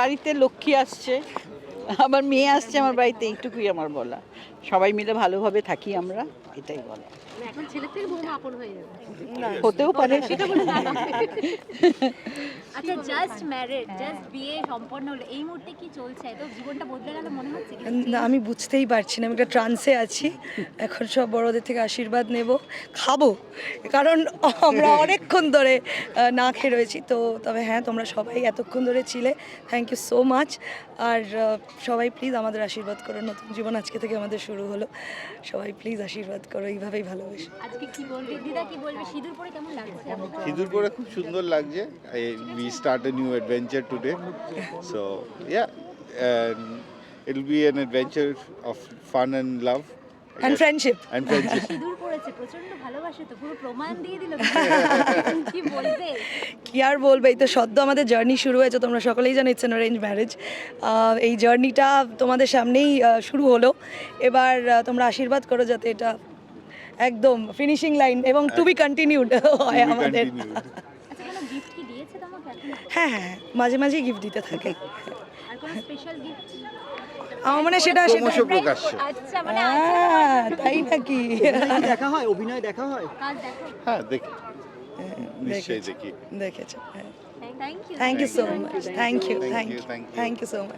বাড়িতে লক্ষ্মী আসছে, আমার মেয়ে আসছে আমার বাড়িতে, এইটুকুই আমার বলা। সবাই মিলে ভালোভাবে থাকি আমরা। এটাই বলা। মানে এখন ছেলের থেকে বৌমা আপন হয়ে যাবে। হতেও পারে। আচ্ছা জাস্ট ম্যারিড জাস্ট বিয়ে সম্পন্ন হলো। এই মুহূর্তে কি চলছে? তো জীবনটা বদলে গেল মনে হচ্ছে না আমি বুঝতেই পারছি না। আমি একটা ট্রান্সে আছি। এখন সব বড়দের থেকে আশীর্বাদ নেব। খাব। কারণ আমরা অনেকক্ষণ ধরে না খেয়ে রয়েছি। তো তবে হ্যাঁ তোমরা সবাই এতক্ষণ ধরে ছিলে। থ্যাংক ইউ সো মাচ আর সবাই প্লিজ আমাদের আশীর্বাদ করো। নতুন জীবন আজকে থেকে আমাদের শুরু হলো। সবাই প্লিজ আশীর্বাদ করো এইভাবেই ভালোবেসে। আজকে কি বলবে? দিদা কি বলবে? সিঁদুর পরে কেমন লাগছে? সিঁদুর পরে খুব সুন্দর লাগছে। We start a new adventure today so yeah it be an adventure of fun and love and friendship and friendship সিঁদুর পরেছে প্রচণ্ড ভালোবাসে তো পুরো প্রমাণ দিয়ে দিল। কি বলবে? কি আর বলবে? এই তো সদ্য আমাদের জার্নি শুরু হয়েছে তোমরা সকলেই জানো ইটস অ্যান অ্যারেঞ্জ ম্যারেজ এই জার্নিটা তোমাদের সামনেই শুরু হলো। এবার তোমরা আশীর্বাদ করো যাতে এটা একদম ফিনিশিং লাইন এবং টু বি কন্টিনিউড হয় আমাদের। আচ্ছা হ্যাঁ হ্যাঁ মাঝে মাঝেই গিফট দিতে থাকে। আর কোনো স্পেশাল গিফট আমার মানে সেটা সেটা আচ্ছা মানে হ্যাঁ তাই নাকি? দেখা হয় অভিনয় দেখা হয়? কাজ দেখো হ্যাঁ। দেখি। নিশ্চয়ই দেখি। দেখেছ হ্যাঁ। Thank you thank you so much thank you thank you thank you so much